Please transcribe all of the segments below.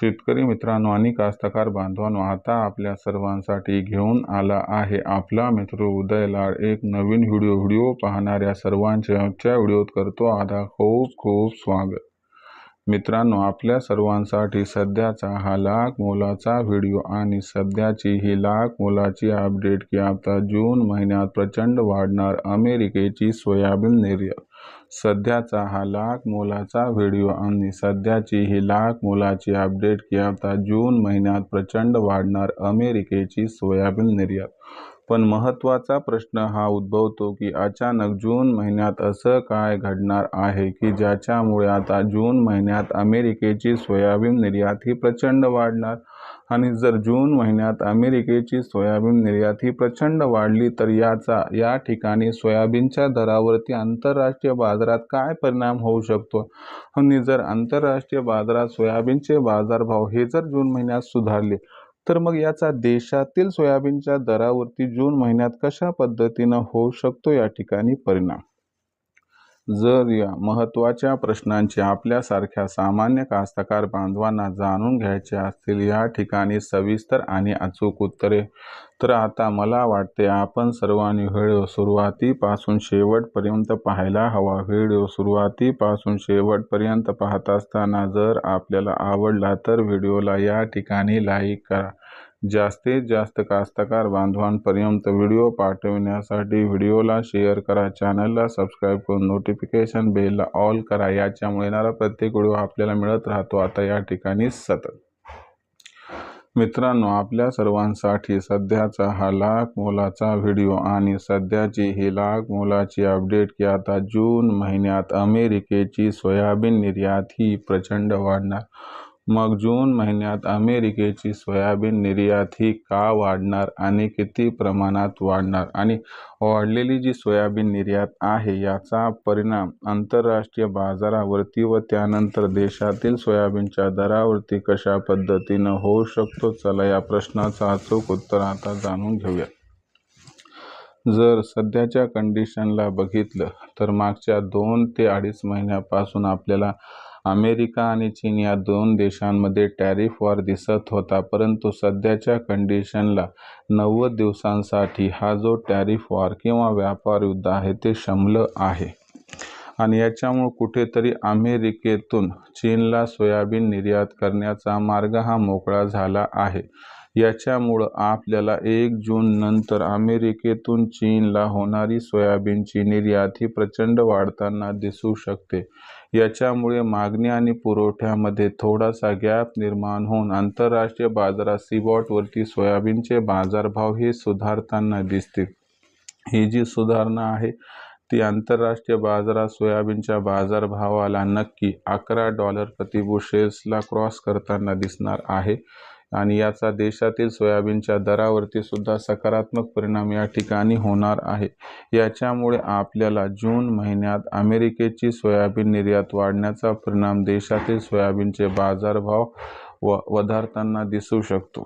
शेतकरी मित्रांनो आणि कास्तकार बांधवांनो आता आपल्या सर्वांसाठी घेऊन आला आहे आपला मित्र उदय लाड एक नवीन व्हिडिओ. व्हिडिओ पाहणाऱ्या सर्वांचे आजच्या व्हिडिओत करतो आता खूप खूप स्वागत. मित्रांनो आपल्या सर्वांसाठी सध्याचा हा लाख मोलाचा व्हिडिओ आणि सध्याची ही लाख मोलाची अपडेट की आता जून महिन्यात प्रचंड वाढणार अमेरिकेची सोयाबीन निर्यात. सध्याचा हा लाख मोलाचा व्हिडिओ आणि सध्याची ही लाख मोलाची अपडेट की आता जून महिन्यात प्रचंड वाढणार अमेरिकेची सोयाबीन निर्यात. पण महत्त्वाचा प्रश्न हा उद्भवतो की अचानक जून महिन्यात असं काय घडणार आहे की ज्याच्यामुळे आता जून महिन्यात अमेरिकेची सोयाबीन निर्यात ही प्रचंड वाढणार? आणि जर जून महिन्यात अमेरिकेची सोयाबीन निर्यात ही प्रचंड वाढली तर याचा या ठिकाणी सोयाबीनच्या दरावरती आंतरराष्ट्रीय बाजारात काय परिणाम होऊ शकतो? आणि जर आंतरराष्ट्रीय बाजारात सोयाबीनचे बाजारभाव हे जर जून महिन्यात सुधारले तर मग याचा देशातील सोयाबीनच्या दरावरती जून महिन्यात कशा पद्धतीनं होऊ शकतो या ठिकाणी परिणाम? जर या महत्त्वाच्या प्रश्नांचे आपल्यासारख्या सामान्य कास्तकार बांधवांना जाणून घ्यायचे असतील या ठिकाणी सविस्तर आणि अचूक उत्तरे. तर आता मला वाटते आपण सर्वांनी व्हिडिओ सुरुवातीपासून शेवटपर्यंत पाहायला हवा. व्हिडिओ सुरुवातीपासून शेवटपर्यंत पाहत असताना जर आपल्याला आवडला तर व्हिडिओला या ठिकाणी लाईक करा. जास्तीत जास्त कास्तकार बांधवांपर्यंत व्हिडिओ पाठविण्यासाठी व्हिडिओला शेअर करा चॅनलला सबस्क्राईब करून नोटिफिकेशन बेलला ऑल करा याच्यामुळे येणारा प्रत्येक व्हिडिओ आपल्याला मिळत राहतो. आता या ठिकाणी सतत. मित्रांनो आपल्या सर्वांसाठी सध्याचा हा लाख मोलाचा व्हिडिओ आणि सध्याची ही लाख मोलाची अपडेट की आता जून महिन्यात अमेरिकेची सोयाबीन निर्यात ही प्रचंड वाढणार. मग जून महिन्यात अमेरिकेची सोयाबीन निर्यात ही का वाढणार आणि किती प्रमाणात वाढणार? आणि वाढलेली जी सोयाबीन निर्यात आहे याचा परिणाम आंतरराष्ट्रीय बाजारावरती व त्यानंतर देशातील सोयाबीनच्या दरावरती कशा पद्धतीनं होऊ शकतो? चला या प्रश्नाचं अचूक उत्तर आता जाणून घेऊया. जर सध्याच्या कंडिशनला बघितलं तर मागच्या दोन ते अडीच महिन्यापासून आपल्याला अमेरिका आणि चीन या दोन देशांमध्ये टॅरिफ वॉर दिसत होता परंतु सध्याच्या कंडिशनला नव्वद दिवसांसाठी हा जो टॅरिफ वॉर किंवा व्यापार युद्ध आहे ते शमलं आहे. आणि याच्यामुळं कुठेतरी अमेरिकेतून चीनला सोयाबीन निर्यात करण्याचा मार्ग हा मोकळा झाला आहे. याच्यामुळं आपल्याला एक जून नंतर अमेरिकेतून चीनला होणारी सोयाबीनची निर्यात ही प्रचंड वाढताना दिसू शकते. याच्यामुळे मागणी आणि पुरवठ्यामध्ये थोडासा गॅप निर्माण होऊन आंतरराष्ट्रीय बाजारात सीबॉटवरती सोयाबीनचे बाजारभाव हे सुधारताना दिसतील. ही जी सुधारणा आहे ती आंतरराष्ट्रीय बाजारात सोयाबीनच्या बाजारभावाला नक्की अकरा डॉलर प्रतिबुशेल्सला क्रॉस करताना दिसणार आहे. आणि याचा देशातील सोयाबीनच्या दरावरती सुद्धा सकारात्मक परिणाम या ठिकाणी होणार आहे. याच्यामुळे आपल्याला जून महिन्यात अमेरिकेची सोयाबीन निर्यात वाढण्याचा परिणाम देशातील सोयाबीनचे बाजारभाव व वधारताना दिसू शकतो.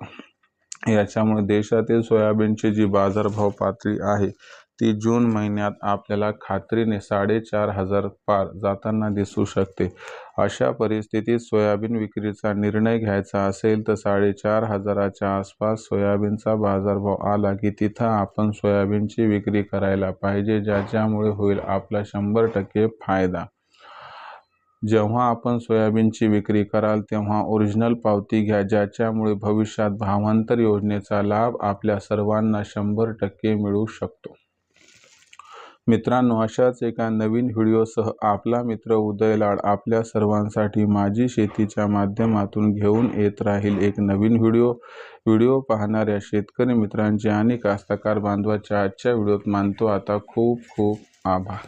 याच्यामुळे देशातील सोयाबीनची जी बाजारभाव पातळी आहे ती जून महिन्यात आपल्याला खात्रीने साडेचार हजार पार जाताना दिसू शकते. अशा परिस्थितीत सोयाबीन विक्रीचा निर्णय घ्यायचा असेल तर साडेचार हजाराच्या आसपास सोयाबीनचा बाजारभाव आला की तिथं आपण सोयाबीनची विक्री करायला पाहिजे ज्याच्यामुळे होईल आपला शंभर टक्के फायदा. जेव्हा आपण सोयाबीनची विक्री कराल तेव्हा ओरिजिनल पावती घ्या ज्याच्यामुळे भविष्यात भावांतर योजनेचा लाभ आपल्या सर्वांना शंभर टक्के मिळू शकतो. मित्रांनो अशाच एका नवीन व्हिडिओसह आपला मित्र उदय लाड आपल्या सर्वांसाठी माझी शेतीच्या माध्यमातून घेऊन येत राहील एक नवीन व्हिडिओ. व्हिडिओ पाहणाऱ्या शेतकरी मित्रांचे आणि कास्तकार बांधवाच्या आजच्या व्हिडिओत मानतो. आता खूप खूप आभार.